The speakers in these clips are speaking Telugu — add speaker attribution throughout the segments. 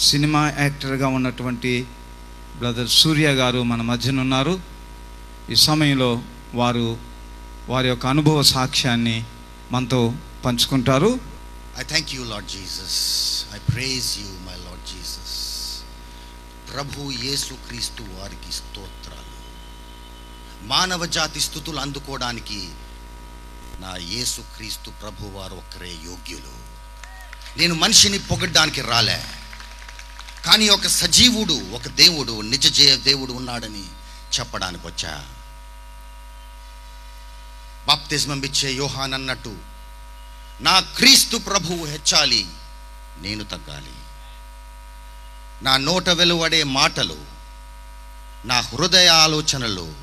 Speaker 1: సినిమా యాక్టర్గా ఉన్నటువంటి బ్రదర్ సూర్య గారు మన మధ్యన ఉన్నారు. ఈ సమయంలో వారు వారి యొక్క అనుభవ సాక్ష్యాన్ని మనతో పంచుకుంటారు.
Speaker 2: I thank you Lord Jesus I praise you my Lord Jesus ప్రభు యేసు క్రీస్తు వారికి స్తోత్రాలు. మానవ జాతి స్థుతులు అందుకోవడానికి నా యేసు క్రీస్తు ప్రభు వారు ఒక్కరే యోగ్యులు. నేను మనిషిని పొగడ్డానికి రాలే. కానీ ఒక సజీవుడు ఒక దేవుడు నిజ జయ దేవుడు ఉన్నాడని చెప్పడానికి వచ్చా? బాప్తిజమం ఇచ్చే యోహాన్ అన్నట్టు నా క్రీస్తు ప్రభువు హెచ్చాలి నేను తగ్గాలి. నా నోట వెలువడే మాటలు నా హృదయ ఆలోచనలు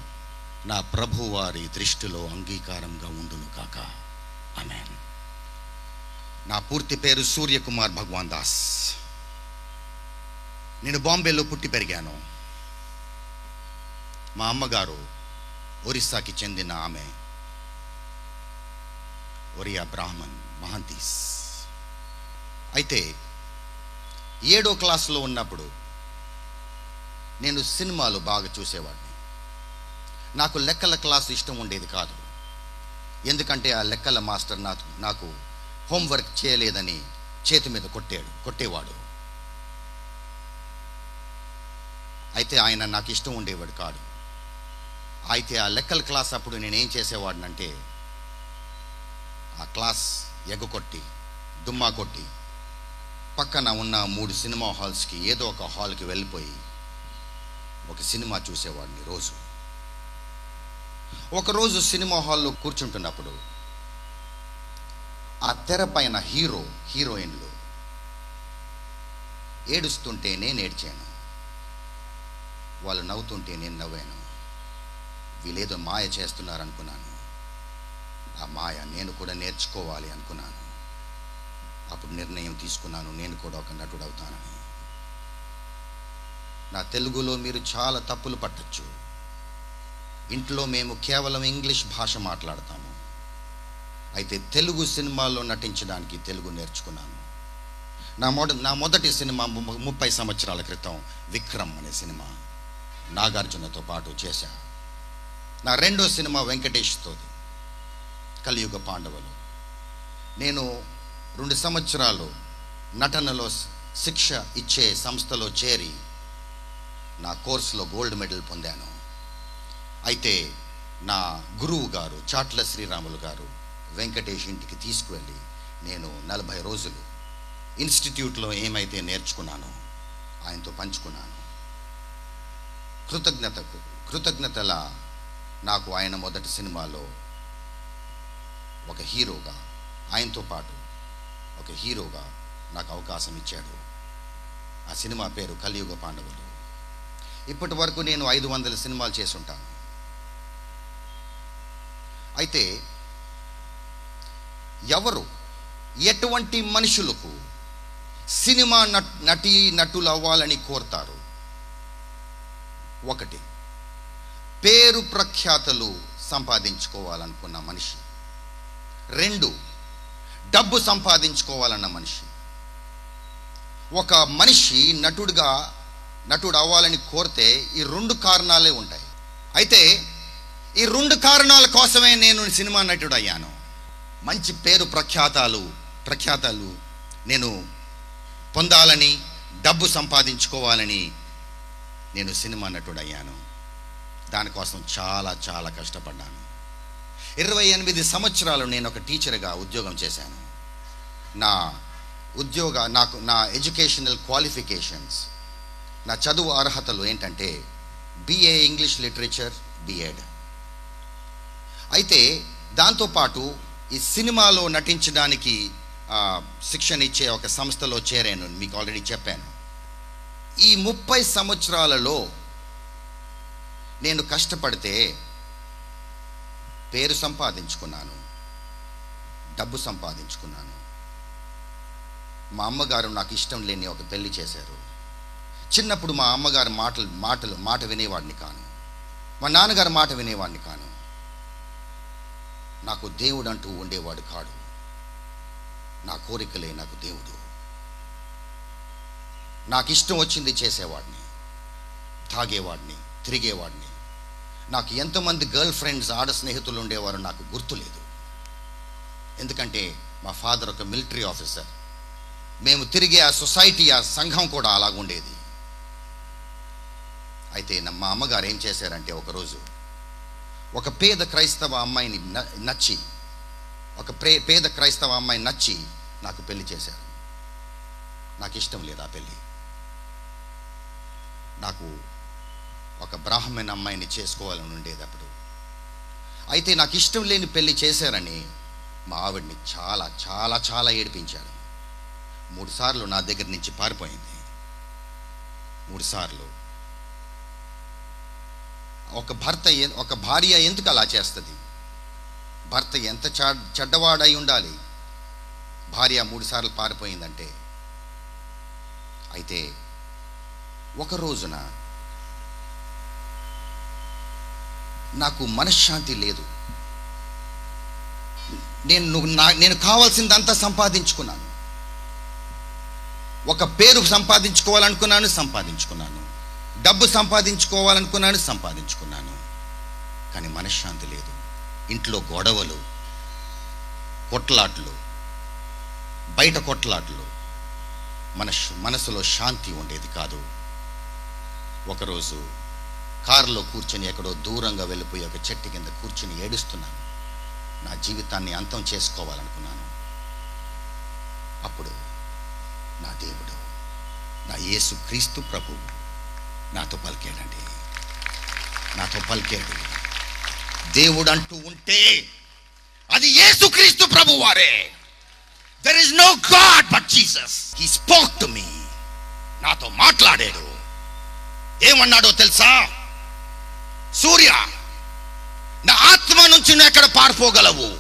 Speaker 2: నా ప్రభువారి దృష్టిలో అంగీకారంగా ఉండును కాక. ఆమెన్. నా పూర్తి పేరు సూర్యకుమార్ భగవాన్ దాస్. నేను బాంబేలో పుట్టి పెరిగాను. మా అమ్మగారు ఒరిస్సాకి చెందిన ఆమె ఒరియా బ్రాహ్మణ్ మహంతీస్. అయితే ఏడో క్లాసులో ఉన్నప్పుడు నేను సినిమాలు బాగా చూసేవాడిని. నాకు లెక్కల క్లాసు ఇష్టం ఉండేది కాదు. ఎందుకంటే ఆ లెక్కల మాస్టర్ నాకు నాకు హోంవర్క్ చేయలేదని చేతి మీద కొట్టాడు కొట్టేవాడు. అయితే ఆయన నాకు ఇష్టం ఉండేవాడు కాదు అయితే ఆ లెక్కల క్లాస్ అప్పుడు నేనేం చేసేవాడినంటే ఆ క్లాస్ ఎగ్గొట్టి దుమ్మా కొట్టి పక్కన ఉన్న మూడు సినిమా హాల్స్కి ఏదో ఒక హాల్కి వెళ్ళిపోయి ఒక సినిమా చూసేవాడిని రోజు. ఒకరోజు సినిమా హాల్లో కూర్చుంటున్నప్పుడు ఆ తెర పైన హీరో హీరోయిన్లు ఏడుస్తుంటే నేను ఏడ్చాను వాళ్ళు నవ్వుతుంటే నేను నవ్వాను. వీళ్ళేదో మాయ చేస్తున్నారనుకున్నాను. ఆ మాయ నేను కూడా నేర్చుకోవాలి అనుకున్నాను. అప్పుడు నిర్ణయం తీసుకున్నాను నేను కూడా ఒక నటుడు అవుతానని నా తెలుగులో మీరు చాలా తప్పులు పట్టచ్చు. ఇంట్లో మేము కేవలం ఇంగ్లీష్ భాష మాట్లాడతాము. అయితే తెలుగు సినిమాల్లో నటించడానికి తెలుగు నేర్చుకున్నాను. నా మొద నా మొదటి సినిమా ముప్పై సంవత్సరాల క్రితం విక్రమ్ అనే సినిమా. నాగార్జునతో పాటు చేశా నా రెండో సినిమా వెంకటేష్తోది కలియుగ పాండవులు. నేను రెండు సంవత్సరాలు నటనలో శిక్ష ఇచ్చే సంస్థలో చేరి నా కోర్సులో గోల్డ్ మెడల్ పొందాను. అయితే నా గురువు గారు చాట్ల శ్రీరాములు గారు వెంకటేష్ ఇంటికి తీసుకువెళ్ళి నేను నలభై రోజులు ఇన్స్టిట్యూట్లో ఏమైతే నేర్చుకున్నానో ఆయనతో పంచుకున్నాను. కృతజ్ఞతకు కృతజ్ఞతల నాకు ఆయన మొదటి సినిమాలో ఒక హీరోగా ఆయనతో పాటు ఒక హీరోగా నాకు అవకాశం ఇచ్చాడు. ఆ సినిమా పేరు కలియుగ పాండవులు. ఇప్పటి వరకు నేను ఐదు వందల సినిమాలు చేసి ఉంటాను అయితే ఎవరు ఎటువంటి మనుషులకు సినిమా నటి నటులు అవ్వాలని కోరుతారు? ఒకటి. పేరు ప్రఖ్యాతలు సంపాదించుకోవాలనుకున్న మనిషి. రెండు డబ్బు సంపాదించుకోవాలన్న మనిషి. ఒక మనిషి నటుడిగా నటుడు అవ్వాలని కోరితే ఈ రెండు కారణాలే ఉంటాయి. అయితే ఈ రెండు కారణాల కోసమే నేను సినిమా నటుడు అయ్యాను మంచి పేరు ప్రఖ్యాతాలు ప్రఖ్యాతాలు నేను పొందాలని డబ్బు సంపాదించుకోవాలని నేను సినిమా నటుడు అయ్యాను. దానికోసం చాలా చాలా కష్టపడ్డాను. ఇరవై ఎనిమిది సంవత్సరాలు నేను ఒక టీచర్గా ఉద్యోగం చేశాను. నా ఉద్యోగ నాకు నా ఎడ్యుకేషనల్ క్వాలిఫికేషన్స్ నా చదువు అర్హతలు ఏంటంటే బిఏ ఇంగ్లీష్ లిటరేచర్ బిఎడ్. అయితే దాంతోపాటు ఈ సినిమాలో నటించడానికి శిక్షణ ఇచ్చే ఒక సంస్థలో చేరాను మీకు ఆల్రెడీ చెప్పాను. ఈ ముప్పై సంవత్సరాలలో నేను కష్టపడితే పేరు సంపాదించుకున్నాను డబ్బు సంపాదించుకున్నాను. మా అమ్మగారు నాకు ఇష్టం లేని ఒక పెళ్ళి చేశారు. చిన్నప్పుడు మా అమ్మగారు మాటలు మాటలు మాట వినేవాడిని కాను. మా నాన్నగారు మాట వినేవాడిని కాను. నాకు దేవుడు అంటూ ఉండేవాడు కాడు. నా కోరికలే నాకు దేవుడు. నాకు ఇష్టం వచ్చింది చేసేవాడిని తాగేవాడిని తిరిగేవాడిని. నాకు ఎంతమంది గర్ల్ ఫ్రెండ్స్ ఆడ స్నేహితులు ఉండేవారు నాకు గుర్తులేదు. ఎందుకంటే మా ఫాదర్ ఒక మిలిటరీ ఆఫీసర్. మేము తిరిగే ఆ సొసైటీ ఆ సంఘం కూడా అలాగుండేది. అయితే నా- మా అమ్మగారు ఏం చేశారంటే ఒకరోజు ఒక పేద క్రైస్తవ అమ్మాయిని నచ్చి ఒక ప్రే పేద క్రైస్తవ అమ్మాయి నచ్చి నాకు పెళ్ళి చేశారు. నాకు ఇష్టం లేదు ఆ పెళ్ళి నాకు ఒక బ్రాహ్మణ అమ్మాయిని చేసుకోవాలని ఉండేది అప్పుడు. అయితే నాకు ఇష్టం లేని పెళ్ళి చేశారని మా ఆవిడ్ని చాలా చాలా చాలా ఏడిపించాడు. మూడుసార్లు నా దగ్గర నుంచి పారిపోయింది. మూడుసార్లు ఒక భర్త ఒక భార్య ఎందుకు అలా చేస్తుంది? భర్త ఎంత చెడ్డవాడై ఉండాలి? భార్య మూడుసార్లు పారిపోయిందంటే. అయితే ఒక రోజున నాకు మనశ్శాంతి లేదు. నేను నువ్వు నా నేను కావాల్సిందంతా సంపాదించుకున్నాను. ఒక పేరు సంపాదించుకోవాలనుకున్నాను సంపాదించుకున్నాను. డబ్బు సంపాదించుకోవాలనుకున్నాను సంపాదించుకున్నాను. కానీ మనశ్శాంతి లేదు. ఇంట్లో గొడవలు కొట్లాట్లు బయట కొట్లాట్లు. మన మనసులో శాంతి ఉండేది కాదు. ఒకరోజు కారులో కూర్చొని ఎక్కడో దూరంగా వెళ్ళిపోయి ఒక చెట్టు కింద కూర్చుని ఏడుస్తున్నాను. నా జీవితాన్ని అంతం చేసుకోవాలనుకున్నాను. అప్పుడు నా దేవుడు నా యేసు క్రీస్తు ప్రభు నాతో పలికాడండి. నాతో పలికాడు. దేవుడు అంటూ ఉంటే అది యేసు క్రీస్తు ప్రభు వారే. There is no God but Jesus he spoke to me నాతో మాట్లాడాడు. ఏమన్నాడో తెలుసా? సూర్య నా ఆత్మ నుంచి నువ్వు ఎక్కడ పారిపోగలవు?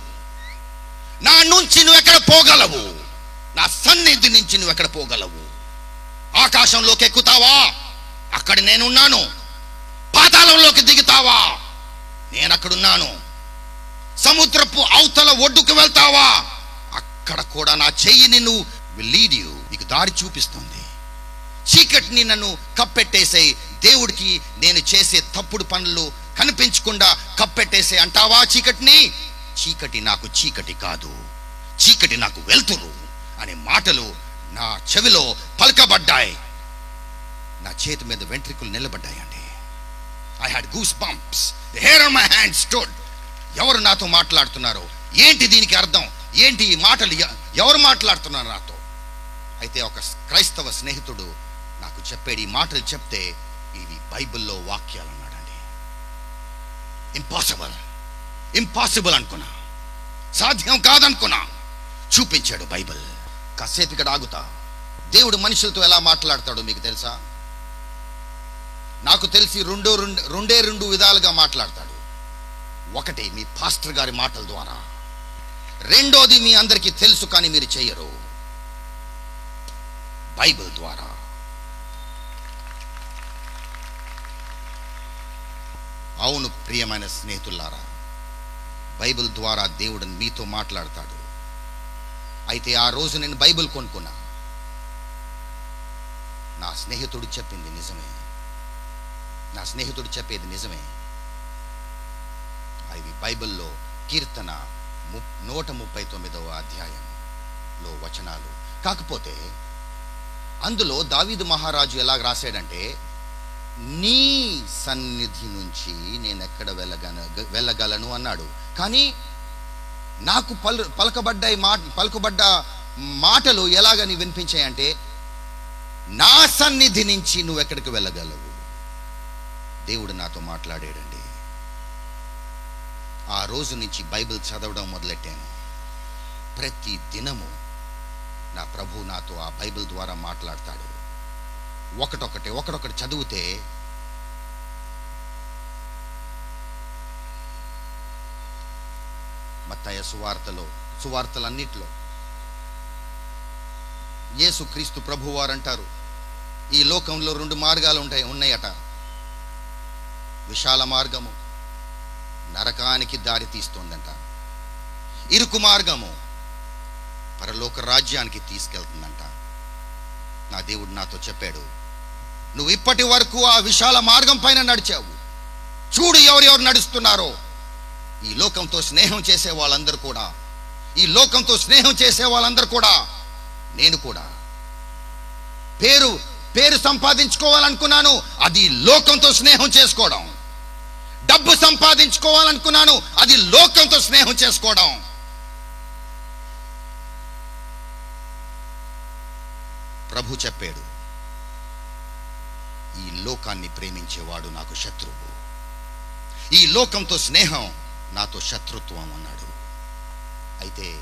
Speaker 2: నా నుంచి నువ్వు ఎక్కడ పోగలవు? నా సన్నిధి నుంచి నువ్వు ఎక్కడ పోగలవు? ఆకాశంలోకి ఎక్కుతావా? అక్కడ నేనున్నాను. పాతాళంలోకి దిగుతావా? నేను అక్కడున్నాను సముద్రపు అవతల ఒడ్డుకు వెళ్తావా? అక్కడ కూడా నా చెయ్యి నిన్ను లీడ్ యూ నీకు దారి చూపిస్తుంది. చీకటిని నన్ను కప్పెట్టేసే దేవుడికి నేను చేసే తప్పుడు పనులు కనిపించకుండా కప్పెట్టేసే అంటావా చీకటిని? చీకటి నాకు చీకటి కాదు. చీకటి నాకు వెళ్తురు అనే మాటలు నా చెవిలో పలకబడ్డాయి. నా చేతి మీద వెంట్రుకలు నిలబడ్డాయండి I had goose bumps hair on my hand stood ఎవరు నాతో మాట్లాడుతున్నారు? ఏంటి దీనికి అర్థం? ఏంటి ఈ మాటలు? ఎవరు మాట్లాడుతున్నారు నాతో? అయితే ఒక క్రైస్తవ స్నేహితుడు నాకు చెప్పాడు ఈ మాటలు చెప్తే బైబిల్లో వాక్యాలు అన్నాడండి ఇంపాసిబుల్ ఇంపాసిబుల్ అనుకున్నా. సాధ్యం కాదనుకున్నా. చూపించాడు బైబిల్. కాసేపు ఇక్కడ ఆగుతా. దేవుడు మనుషులతో ఎలా మాట్లాడతాడో మీకు తెలుసా? నాకు తెలిసి రెండో రెండు రెండే రెండు విధాలుగా మాట్లాడతాడు. ఒకటి మీ పాస్టర్ గారి మాటల ద్వారా. రెండోది మీ అందరికీ తెలుసు కానీ మీరు చేయరు. బైబిల్ ద్వారా. అవును ప్రియమైన స్నేహితులారా. బైబిల్ ద్వారా దేవుడు మీతో మాట్లాడతాడు. అయితే ఆ రోజు నేను బైబిల్ కొనుక్కున్నా. నా స్నేహితుడు చెప్పింది నిజమే. నా స్నేహితుడు చెప్పేది నిజమే. అవి బైబిల్లో కీర్తన ము నూట ముప్పై తొమ్మిదవ అధ్యాయంలో వచనాలు. కాకపోతే అందులో దావీదు మహారాజు ఎలా రాశాడంటే నీ సన్నిధి నుంచి నేను ఎక్కడ వెళ్ళగన వెళ్ళగలను అన్నాడు. కానీ నాకు పలు పలకబడ్డాయి మాట పలుకబడ్డ మాటలు ఎలాగని వినిపించాయంటే నా సన్నిధి నుంచి నువ్వు ఎక్కడికి వెళ్ళగలవు? దేవుడు నాతో మాట్లాడాడండి. ఆ రోజు నుంచి బైబిల్ చదవడం మొదలెట్టాను. ప్రతి దినము నా ప్రభు నాతో ఆ బైబిల్ ద్వారా మాట్లాడతాడు. ఒకటొకటి ఒకటొకటి చదివితే మత్తయ్య సువార్తలో సువార్తలన్నిట్లో యేసు క్రీస్తు ప్రభువారు అంటారు ఈ లోకంలో రెండు మార్గాలు ఉంటాయి ఉన్నాయట. విశాల మార్గము నరకానికి దారి తీస్తుందంట. ఇరుకు మార్గము పరలోక రాజ్యానికి తీసుకెళ్తుందంట. నా దేవుడు నాతో చెప్పాడు నువ్వు ఇప్పటి వరకు ఆ విశాల మార్గం పైన నడిచావు. చూడు ఎవరెవరు నడుస్తున్నారో. ఈ లోకంతో స్నేహం చేసే వాళ్ళందరూ కూడా ఈ లోకంతో స్నేహం చేసే వాళ్ళందరూ కూడా నేను కూడా. పేరు పేరు సంపాదించుకోవాలనుకున్నాను అది లోకంతో స్నేహం చేసుకోవడం. డబ్బు సంపాదించుకోవాలనుకున్నాను అది లోకంతో స్నేహం చేసుకోవడం. ప్రభు చెప్పాడు ఈ లోకాన్ని ప్రేమించేవాడు నాకు శత్రువు. ఈ లోకంతో స్నేహం నాతో శత్రుత్వం అన్నాడు. అయితే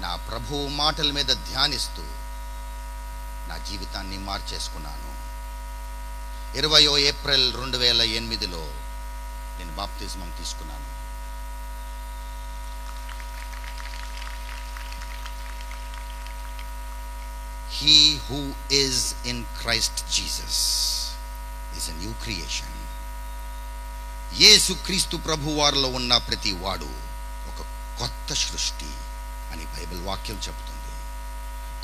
Speaker 2: నా ప్రభు మాటల మీద ధ్యానిస్తూ నా జీవితాన్ని మార్చేసుకున్నాను. ఇరవయో ఏప్రిల్ రెండు వేల ఎనిమిదిలో నేను బాప్తిజమం తీసుకున్నాను. He who is in Christ Jesus is a new creation యేసు క్రీస్తు ప్రభు వారిలో ఉన్న ప్రతి వాడు ఒక కొత్త సృష్టి అని బైబిల్ వాక్యం చెబుతుంది.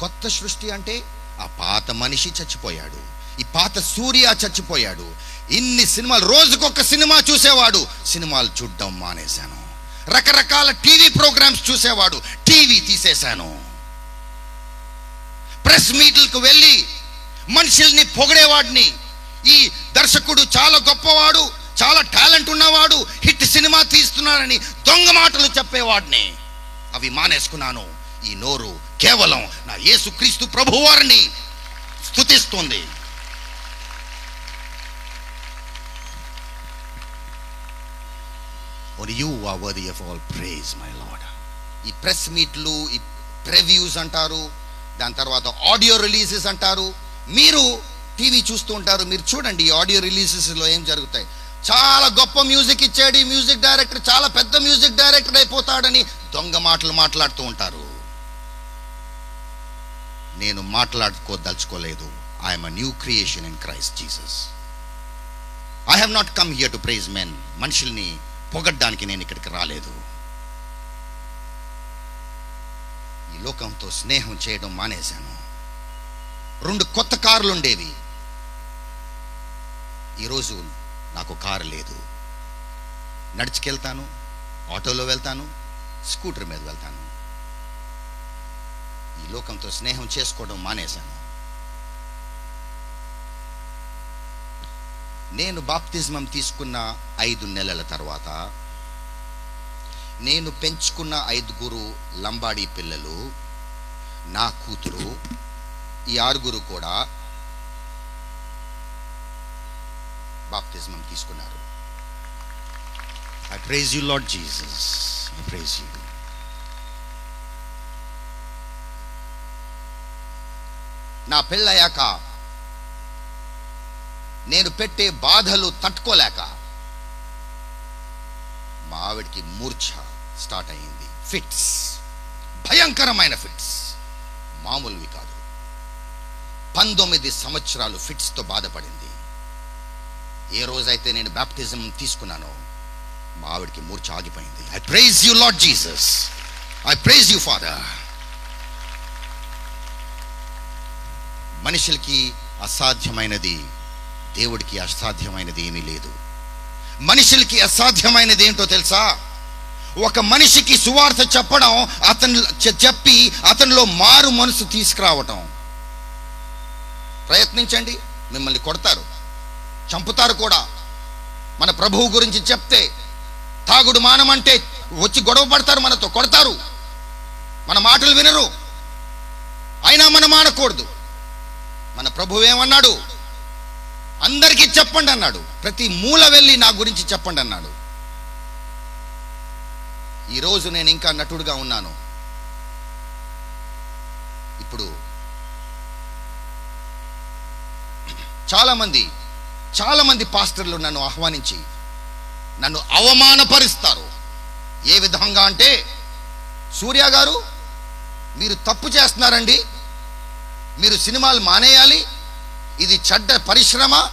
Speaker 2: కొత్త సృష్టి అంటే ఆ పాత మనిషి చచ్చిపోయాడు ఈ పాత సూర్య చచ్చిపోయాడు ఇన్ని సినిమాలు రోజుకొక సినిమా చూసేవాడు సినిమాలు చూడడం మానేశాను. రకరకాల టీవీ ప్రోగ్రామ్స్ చూసేవాడు టీవీ తీసేశాను. ప్రెస్ మీట్లకు వెళ్ళి మనుషుల్ని పొగిడేవాడిని. ఈ దర్శకుడు చాలా గొప్పవాడు చాలా టాలెంట్ ఉన్నవాడు హిట్ సినిమా తీస్తున్నారని దొంగ మాటలు చెప్పేవాడిని. అవి మానేసుకున్నాను. ఈ నోరు కేవలం నా యేసుక్రీస్తు ప్రభువారిని స్థుతిస్తుంది Only you are worthy of all praise, my ఈ ప్రెస్ మీట్లు ఈ ప్రివ్యూస్ అంటారు. దాని తర్వాత ఆడియో రిలీజెస్ అంటారు. మీరు టీవీ చూస్తూ ఉంటారు. మీరు చూడండి ఈ ఆడియో రిలీజెస్లో ఏం జరుగుతాయి. చాలా గొప్ప మ్యూజిక్ ఇచ్చాడు ఈ మ్యూజిక్ డైరెక్టర్. చాలా పెద్ద మ్యూజిక్ డైరెక్టర్ అయిపోతాడని దొంగ మాటలు మాట్లాడుతూ ఉంటారు. నేను మాట్లాడుకోదలుచుకోలేదు. I'm a new creation in Christ Jesus I have not come here to praise men మనుషుల్ని పొగడ్డానికి నేను ఇక్కడికి రాలేదు. లోకంతో స్నేహం చేయడం మానేశాను. రెండు కొత్త కార్లు ఉండేవి. ఈరోజు నాకు కారు లేదు. నడుచుకెళ్తాను ఆటోలో వెళ్తాను స్కూటర్ మీద వెళ్తాను. ఈ లోకంతో స్నేహం చేసుకోవడం మానేశాను. నేను బాప్తిజమం తీసుకున్న ఐదు నెలల తర్వాత నేను పెంచుకున్న ఐదుగురు లంబాడీ పిల్లలు నా కూతురు ఈ ఆరుగురు కూడా బాప్తిజమం తీసుకున్నారు. I praise you Lord Jesus I praise you నా పెళ్ళయ్యాక నేను పెట్టే బాధలు తట్టుకోలేక మా ఆవిడకి మూర్ఛ. స్టార్ట్ అయింది ఫిట్స్ భయంకరమైన ఫిట్స్ మామూలువి కాదు. పంతొమ్మిది సంవత్సరాలు ఫిట్స్తో బాధపడింది. ఏ రోజైతే నేను బ్యాప్టిజం తీసుకున్నానో మా ఆవిడకి మూర్చ ఆగిపోయింది. I praise you Lord Jesus I praise you Father మనుషులకి అసాధ్యమైనది దేవుడికి అసాధ్యమైనది ఏమీ లేదు. మనుషులకి అసాధ్యమైనది ఏంటో తెలుసా? ఒక మనిషికి సువార్త చెప్పడం అతను చెప్పి అతనిలో మారు మనసు తీసుకురావటం. ప్రయత్నించండి మిమ్మల్ని కొడతారు. చంపుతారు కూడా. మన ప్రభువు గురించి చెప్తే తాగుడు మానమంటే వచ్చి గొడవ పడతారు మనతో కొడతారు. మన మాటలు వినరు. అయినా మనం మానకూడదు. మన ప్రభువు ఏమన్నాడు? అందరికీ చెప్పండి అన్నాడు. ప్రతి మూల వెళ్ళి నా గురించి చెప్పండి అన్నాడు. ఈరోజు నేను ఇంకా నటుడుగా ఉన్నాను. ఇప్పుడు చాలామంది చాలామంది పాస్టర్లు నన్ను ఆహ్వానించి నన్ను అవమానపరుస్తారు. ఏ విధంగా అంటే సూర్య గారు మీరు తప్పు చేస్తున్నారండి. మీరు సినిమాలు మానేయాలి. ఇది చెడ్డ పరిశ్రమ.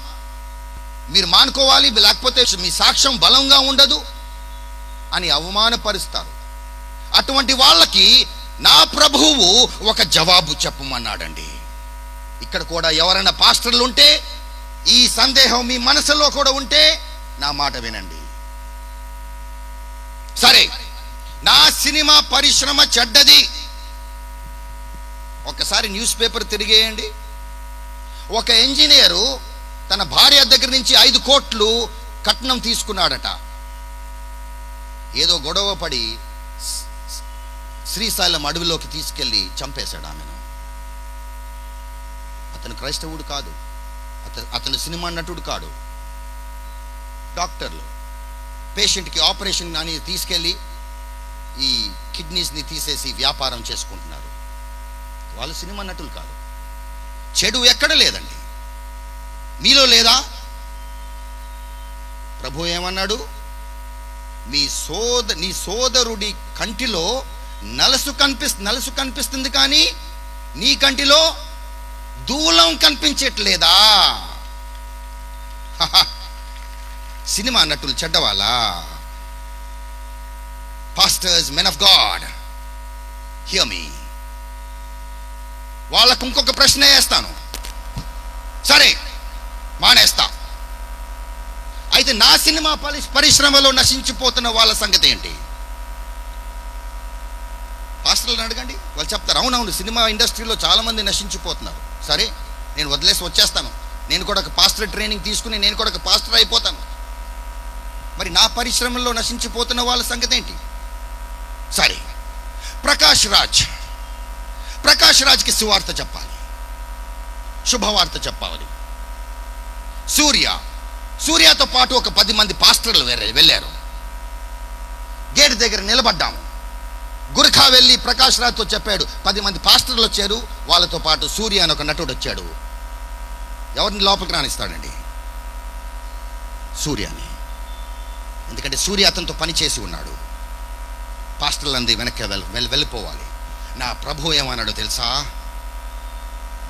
Speaker 2: మీరు మానుకోవాలి. లేకపోతే మీ సాక్ష్యం బలంగా ఉండదు. అని అవమానపరుస్తారు. అటువంటి వాళ్ళకి నా ప్రభువు ఒక జవాబు చెప్పమన్నాడండి. ఇక్కడ కూడా ఎవరైనా పాస్టర్లు ఉంటే ఈ సందేహం మీ మనసులో కూడా ఉంటే నా మాట వినండి. సరే నా సినిమా పరిశ్రమ చెడ్డది. ఒకసారి న్యూస్ పేపర్ తిరిగేయండి. ఒక ఇంజనీరు తన భార్య దగ్గర నుంచి ఐదు కోట్లు కట్నం తీసుకున్నాడట. ఏదో గొడవ పడి శ్రీశైలం అడవిలోకి తీసుకెళ్ళి చంపేశాడు ఆమెను. అతను క్రైస్తవుడు కాదు. అతను అతను సినిమా నటుడు కాడు. డాక్టర్లు. పేషెంట్కి ఆపరేషన్ అని తీసుకెళ్ళి ఈ కిడ్నీస్ని తీసేసి వ్యాపారం చేసుకుంటున్నారు. వాళ్ళు సినిమా నటులు కాదు. చెడు ఎక్కడ లేదండి. మీలో లేదా? ప్రభు ఏమన్నాడు? మీ సోద నీ సోదరుడి కంటిలో నలసు కనిపిస్ నలుసు కనిపిస్తుంది కానీ నీ కంటిలో దూలం కనిపించట్లేదా? హహ. సినిమా నటులు చెడ్డవాళ్ళ? Pastors men of God hear me వాళ్ళకు ఇంకొక ప్రశ్న వేస్తాను. సరే మానేస్తా. అయితే నా సినిమా పరి- పరిశ్రమలో నశించిపోతున్న వాళ్ళ సంగతి ఏంటి? పాస్టర్లను అడగండి. వాళ్ళు చెప్తారు అవునవును సినిమా ఇండస్ట్రీలో చాలామంది నశించిపోతున్నారు. సరే నేను వదిలేసి వచ్చేస్తాను. నేను కూడా ఒక పాస్టర్ ట్రైనింగ్ తీసుకుని నేను కూడా ఒక పాస్టర్ అయిపోతాను. మరి నా పరిశ్రమలో నశించిపోతున్న వాళ్ళ సంగతి ఏంటి? సరే ప్రకాష్ రాజ్. ప్రకాష్ రాజ్కి సువార్త చెప్పాలి. శుభవార్త చెప్పాలి. సూర్య సూర్యతో పాటు ఒక పది మంది పాస్టర్లు వేరే వెళ్ళారు. గేట్ దగ్గర నిలబడ్డాము గుర్ఖా వెళ్ళి ప్రకాష్ రాజ్తో చెప్పాడు పది మంది పాస్టర్లు వచ్చారు వాళ్ళతో పాటు సూర్య అని ఒక నటుడు వచ్చాడు. ఎవరిని లోపలికి రాణిస్తాడండి సూర్యని. ఎందుకంటే సూర్య అతనితో పని చేసి ఉన్నాడు. పాస్టర్లంది వెనక్కి వెళ్ళ వెళ్ళిపోవాలి. నా ప్రభు ఏమన్నాడు తెలుసా?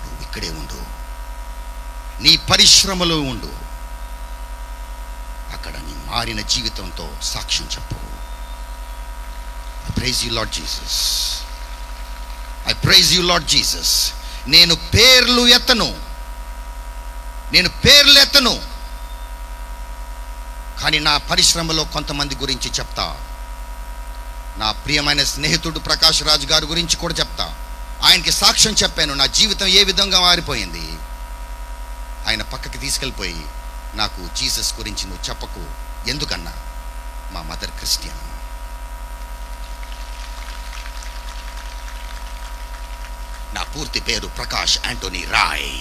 Speaker 2: నువ్వు ఇక్కడే ఉండు. నీ పరిశ్రమలో ఉండు. అక్కడ నీ మారిన జీవితంతో సాక్ష్యం చెప్పు. I praise you Lord Jesus I praise you Lord Jesus నేను పేర్లు ఎత్తను. నేను పేర్లు ఎత్తను. కానీ నా పరిశ్రమలో కొంతమంది గురించి చెప్తా. నా ప్రియమైన స్నేహితుడు ప్రకాష్ రాజ్ గారి గురించి కూడా చెప్తా. ఆయనకి సాక్ష్యం చెప్పాను. నా జీవితం ఏ విధంగా మారిపోయింది? ఆయన పక్కకి తీసుకెళ్ళిపోయి నాకు జీసస్ గురించి నువ్వు చెప్పకు. ఎందుకన్నా? మా మదర్ క్రిస్టియన్. నా పూర్తి పేరు ప్రకాష్ యాంటోనీ రాయ్.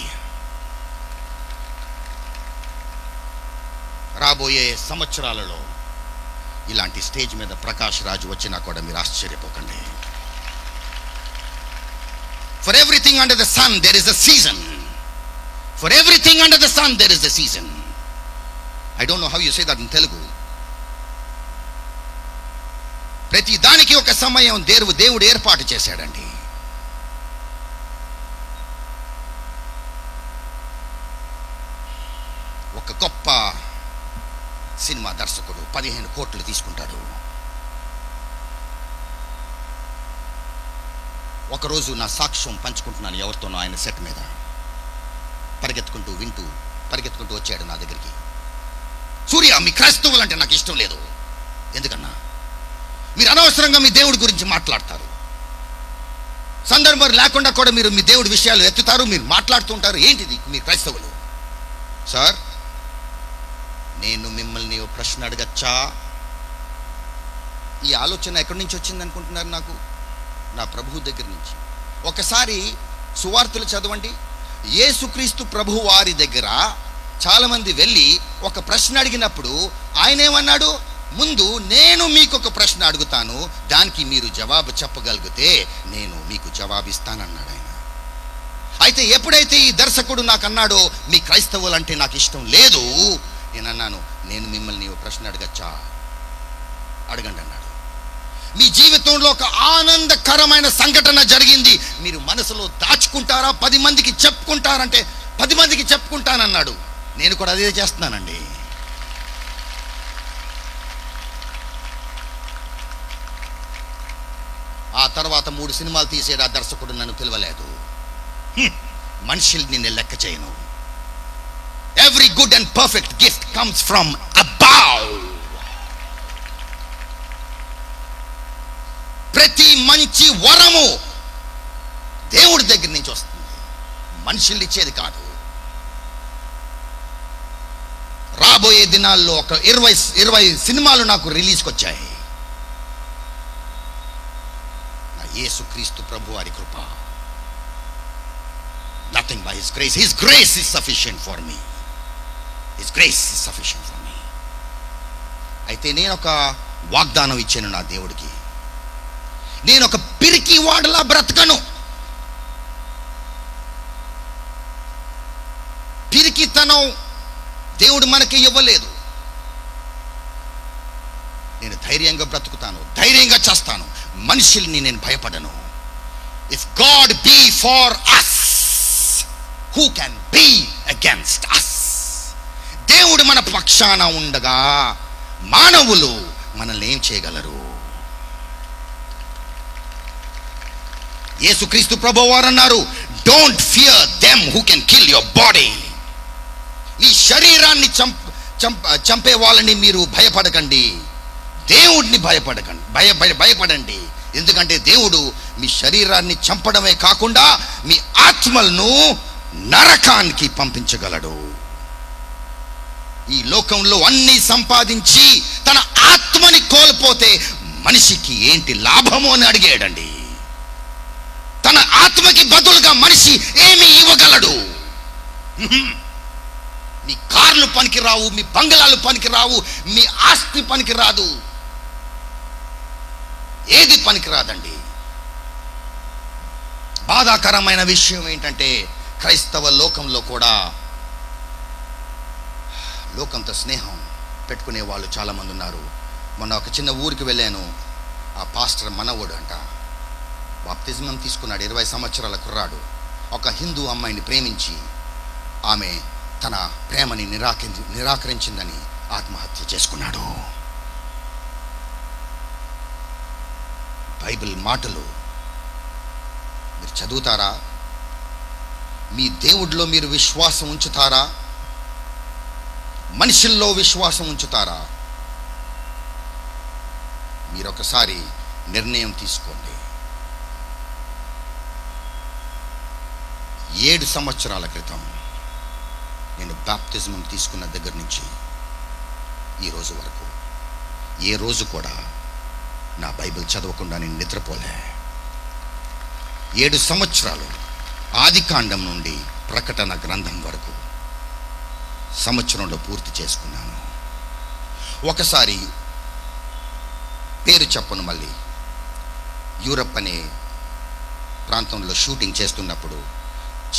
Speaker 2: రాబోయే సంవత్సరాలలో ఇలాంటి స్టేజ్ మీద ప్రకాష్ రాజు వచ్చినా కూడా మీరు ఆశ్చర్యపోకండి. For everything under the sun there is a season for everything under the sun there is the season I don't know how you say that in Telugu ప్రతి దానికి ఒక సమయం దేవుడు దేవుడు ఏర్పాటు చేశాడండి. ఒక గొప్ప సినిమా దర్శకుడు పదిహేను కోట్లు తీసుకుంటాడు. ఒకరోజు నా సాక్ష్యం పంచుకుంటున్నాను ఎవరితోనో ఆయన సెట్ మీద. పరిగెత్తుకుంటూ వింటూ పరిగెత్తుకుంటూ వచ్చాడు నా దగ్గరికి. సూర్య మీ క్రైస్తవులు అంటే నాకు ఇష్టం లేదు. ఎందుకన్నా? మీరు అనవసరంగా మీ దేవుడి గురించి మాట్లాడతారు. సందర్భం లేకుండా కూడా మీరు మీ దేవుడి విషయాలు ఎత్తుతారు మీరు మాట్లాడుతుంటారు ఏంటిది మీ క్రైస్తవులు? సార్ నేను మిమ్మల్ని ప్రశ్న అడగచ్చా? ఈ ఆలోచన ఎక్కడి నుంచి వచ్చింది అనుకుంటున్నారు నాకు? నా ప్రభువు దగ్గర నుంచి. ఒకసారి సువార్తలు చదవండి. యేసుక్రీస్తు ప్రభు వారి దగ్గర చాలామంది వెళ్ళి ఒక ప్రశ్న అడిగినప్పుడు ఆయన ఏమన్నాడు ముందు నేను మీకు ఒక ప్రశ్న అడుగుతాను. దానికి మీరు జవాబు చెప్పగలిగితే నేను మీకు జవాబిస్తానన్నాడు ఆయన. అయితే ఎప్పుడైతే ఈ దర్శకుడు నాకు అన్నాడో మీ క్రైస్తవులు అంటే నాకు ఇష్టం లేదు నేను అన్నాను నేను మిమ్మల్ని ప్రశ్న అడగచ్చా? అడగండి అన్నాడు మీ జీవితంలో ఒక ఆనందకరమైన సంఘటన జరిగింది. మీరు మనసులో దాచుకుంటారా? పది మందికి చెప్పుకుంటారంటే పది మందికి చెప్పుకుంటానన్నాడు. నేను కూడా అదే చేస్తున్నానండి. ఆ తర్వాత మూడు సినిమాలు తీసేడు ఆ దర్శకుడు నన్ను పిలవలేదు. మనుషుల్ని నేను లెక్క చేయను. Every good and perfect gift comes from above ప్రతి మంచి వరము దేవుడి దగ్గర నుంచి వస్తుంది. మనుషులు ఇచ్చేది కాదు. రాబోయే దినాల్లో ఒక ఇరవై ఇరవై సినిమాలు నాకు రిలీజ్కి వచ్చాయి నా యేసుక్రీస్తు ప్రభు వారి కృప. Nothing by his grace his grace is sufficient for me his grace is sufficient for me అయితే నేను ఒక వాగ్దానం ఇచ్చాను నా దేవుడికి. నేను ఒక పిరికి వాడలా బ్రతకను. పిరికితనం దేవుడు మనకి ఇవ్వలేదు. నేను ధైర్యంగా బ్రతుకుతాను ధైర్యంగా చేస్తాను. మనుషుల్ని నేను భయపడను. If God be for us who can be against us దేవుడు మన పక్షాన ఉండగా మానవులు మనల్ని ఏం చేయగలరు? యేసుక్రీస్తు ప్రభువారు అన్నారు don't fear them who can kill your body మీ శరీరాన్ని చంప చంప చంపే వాళ్ళని మీరు భయపడకండి. దేవుడిని భయపడకండి. భయ భయ భయపడండి. ఎందుకంటే దేవుడు మీ శరీరాన్ని చంపడమే కాకుండా మీ ఆత్మలను నరకానికి పంపించగలడు. ఈ లోకంలో అన్ని సంపాదించి తన ఆత్మని కోల్పోతే మనిషికి ఏంటి లాభము అని అడిగాడండి. తన ఆత్మకి బదులుగా మనిషి ఏమి ఇవ్వగలడు. మీ కార్లు పనికిరావు మీ బంగళాలు పనికిరావు మీ ఆస్తి పనికిరాదు. ఏది పనికిరాదండి? బాధాకరమైన విషయం ఏంటంటే క్రైస్తవ లోకంలో కూడా లోకంతో స్నేహం పెట్టుకునే వాళ్ళు చాలామంది ఉన్నారు. మొన్న ఒక చిన్న ఊరికి వెళ్ళాను. ఆ పాస్టర్ మనవడు అంట. బాప్తిజమం తీసుకున్నాడు ఇరవై సంవత్సరాల కుర్రాడు. ఒక హిందూ అమ్మాయిని ప్రేమించి ఆమె తన ప్రేమని నిరాకరి నిరాకరించిందని ఆత్మహత్య చేసుకున్నాడు. బైబిల్ మాటలు. మీరు చదువుతారా? మీ దేవుడిలో మీరు విశ్వాసం ఉంచుతారా? మనుషుల్లో విశ్వాసం ఉంచుతారా? మీరొకసారి నిర్ణయం తీసుకోండి. ఏడు సంవత్సరాల క్రితం నేను బాప్తిజమం తీసుకున్న దగ్గర నుంచి ఈ రోజు వరకు ఏ రోజు కూడా నా బైబిల్ చదవకుండా నేను నిద్రపోలే. ఏడు సంవత్సరాలు ఆది కాండం నుండి ప్రకటన గ్రంథం వరకు సంవత్సరంలో పూర్తి చేసుకున్నాను. ఒకసారి పేరు చెప్పను మళ్ళీ. యూరప్ అనే ప్రాంతంలో షూటింగ్ చేస్తున్నప్పుడు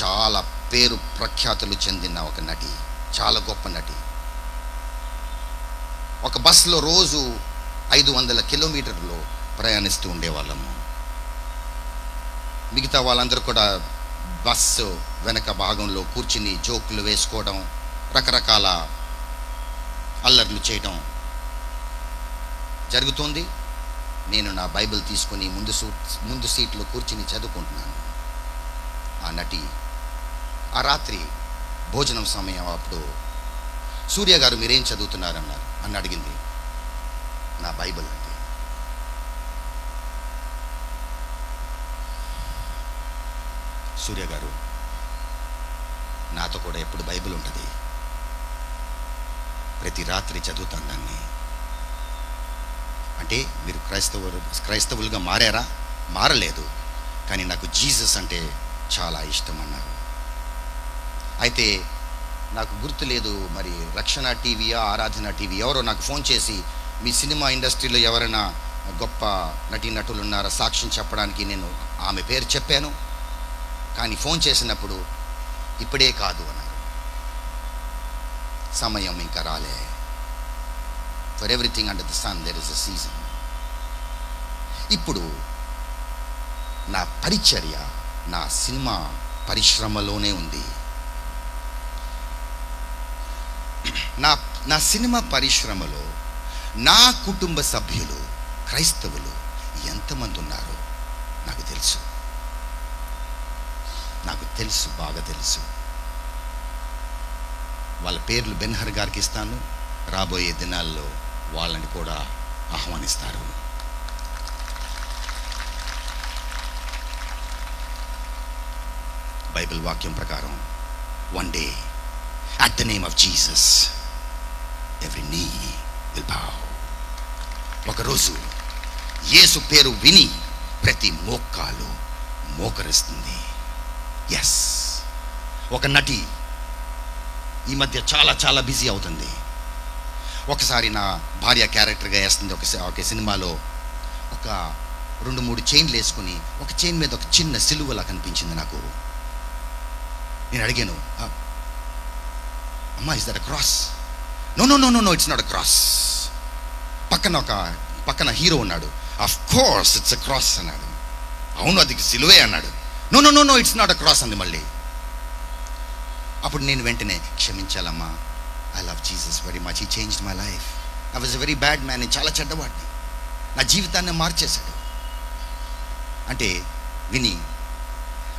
Speaker 2: చాలా పేరు ప్రఖ్యాతులు చెందిన ఒక నటి చాలా గొప్ప నటి. ఒక బస్సులో రోజు ఐదు వందల కిలోమీటర్లు ప్రయాణిస్తూ ఉండేవాళ్ళము. మిగతా వాళ్ళందరూ కూడా బస్సు వెనక భాగంలో కూర్చుని జోకులు వేసుకోవడం రకరకాల అల్లర్లు చేయడం జరుగుతుంది. నేను నా బైబిల్ తీసుకుని ముందు సూ ముందు సీట్లో కూర్చుని చదువుకుంటున్నాను. ఆ నటి ఆ రాత్రి భోజనం సమయం అప్పుడు సూర్య గారు మీరేం చదువుతున్నారన్నారు? అని అడిగింది. నా బైబిల్ అండి. సూర్య గారు నాతో కూడా ఎప్పుడు బైబిల్ ఉంటుంది. ప్రతి రాత్రి చదువుతాను దాన్ని. అంటే మీరు క్రైస్తవులు క్రైస్తవులుగా మారారా? మారలేదు. కానీ నాకు జీసస్ అంటే చాలా ఇష్టం అన్నారు. అయితే నాకు గుర్తు లేదు మరి రక్షణ టీవీయా ఆరాధన టీవీ ఎవరో నాకు ఫోన్ చేసి మీ సినిమా ఇండస్ట్రీలో ఎవరైనా గొప్ప నటీనటులు ఉన్నారా సాక్ష్యం చెప్పడానికి నేను ఆమె పేరు చెప్పాను. కానీ ఫోన్ చేసినప్పుడు ఇప్పుడే కాదు అన్నారు. సమయం ఇంకా రాలే. For everything under the sun there is a season ఇప్పుడు నా పరిచర్య నా సినిమా పరిశ్రమలోనే ఉంది. నా నా సినిమా పరిశ్రమలో నా కుటుంబ సభ్యులు క్రైస్తవులు ఎంతమంది ఉన్నారో నాకు తెలుసు. నాకు తెలుసు బాగా తెలుసు. వాళ్ళ పేర్లు బెన్హర్ గారికి ఇస్తాను. రాబోయే దినాల్లో వాళ్ళని కూడా ఆహ్వానిస్తారు. బైబిల్ వాక్యం ప్రకారం one day at the name of Jesus every knee will bow ఒకరోజు యేసు పేరు విని ప్రతి మోక్కాలు మోకరిస్తుంది. ఎస్ ఒక నటి ఈ మధ్య చాలా చాలా బిజీ అవుతుంది. ఒకసారి నా భార్య క్యారెక్టర్గా వేస్తుంది ఒక ఒక సినిమాలో. ఒక రెండు మూడు చైన్లు వేసుకుని ఒక చైన్ మీద ఒక చిన్న సిలువలా కనిపించింది నాకు. నేను అడిగాను అమ్మా is that a cross no no no no no it's not a cross పక్కన ఒక పక్కన హీరో ఉన్నాడు. Of course it's a cross అన్నాడు. అవును అది సిలువే అన్నాడు. No no no no it's not a cross అంది మళ్ళీ. అప్పుడు నేను వెంటనే క్షమించాలమ్మా. I love Jesus very much he change my life I was a very bad man నేను చాలా చెడ్డవాడిని. నా జీవితాన్ని మార్చేశాడు. అంటే విని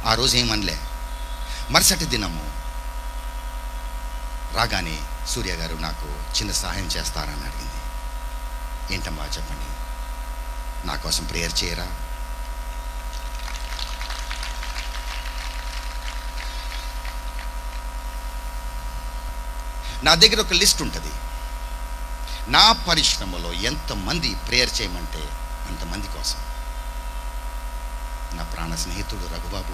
Speaker 2: ఆ రోజు ఏమనలే మరుసటి దినము రాగానే సూర్య గారు నాకు చిన్న సహాయం చేస్తారని అడిగింది. ఏంటమ్మా చెప్పండి? నా కోసం ప్రేయర్ చేయరా? నా దగ్గర ఒక లిస్ట్ ఉంటుంది. నా పరిశ్రమలో ఎంతమంది ప్రేయర్ చేయమంటే అంతమంది కోసం. నా ప్రాణ స్నేహితుడు రఘుబాబు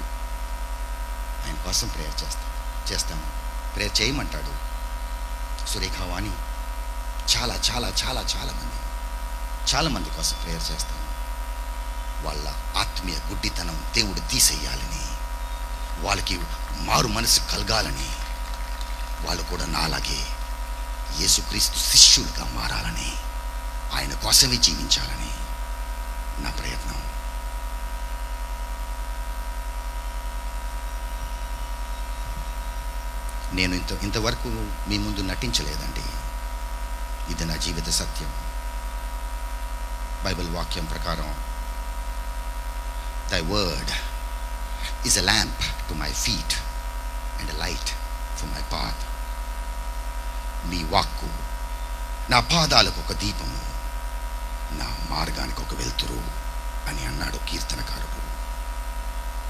Speaker 2: ఆయన కోసం ప్రేయర్ చేస్తాను. చేస్తాము ప్రేయర్ చేయమంటాడు. సురేఖావాణి చాలా చాలా చాలా చాలా చాలామంది కోసం ప్రేయర్ చేస్తాను. వాళ్ళ ఆత్మీయ గుడ్డితనం దేవుడు తీసేయాలని వాళ్ళకి మారు మనసు కలగాలని వాళ్ళు కూడా నాలాగే యేసుక్రీస్తు శిష్యులుగా మారాలని ఆయన కోసమే జీవించాలని నా ప్రయత్నం నేను ఇంత ఇంతవరకు మీ ముందు నటించలేదండి. ఇది నా జీవిత సత్యం. బైబిల్ వాక్యం ప్రకారం thy word is a lamp to my feet and light for my path మీ వాక్కు నా పాదాలకు ఒక దీపము నా మార్గానికి ఒక వెలుతురు అని అన్నాడు కీర్తనకారుడు.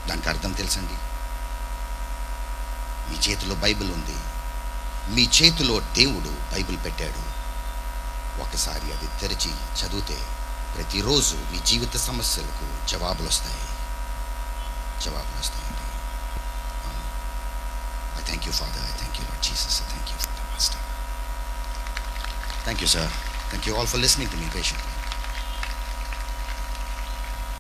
Speaker 2: దానికి అర్థం తెలుసండి? మీ చేతిలో బైబిల్ ఉంది. మీ చేతిలో దేవుడు బైబిల్ పెట్టాడు. ఒకసారి అది తెరిచి చదివితే ప్రతిరోజు మీ జీవిత సమస్యలకు జవాబులు వస్తాయి. జవాబులు వస్తాయండి. I thank you Father I thank you Lord Jesus I thank you Father master thank you sir thank you all for listening to me patient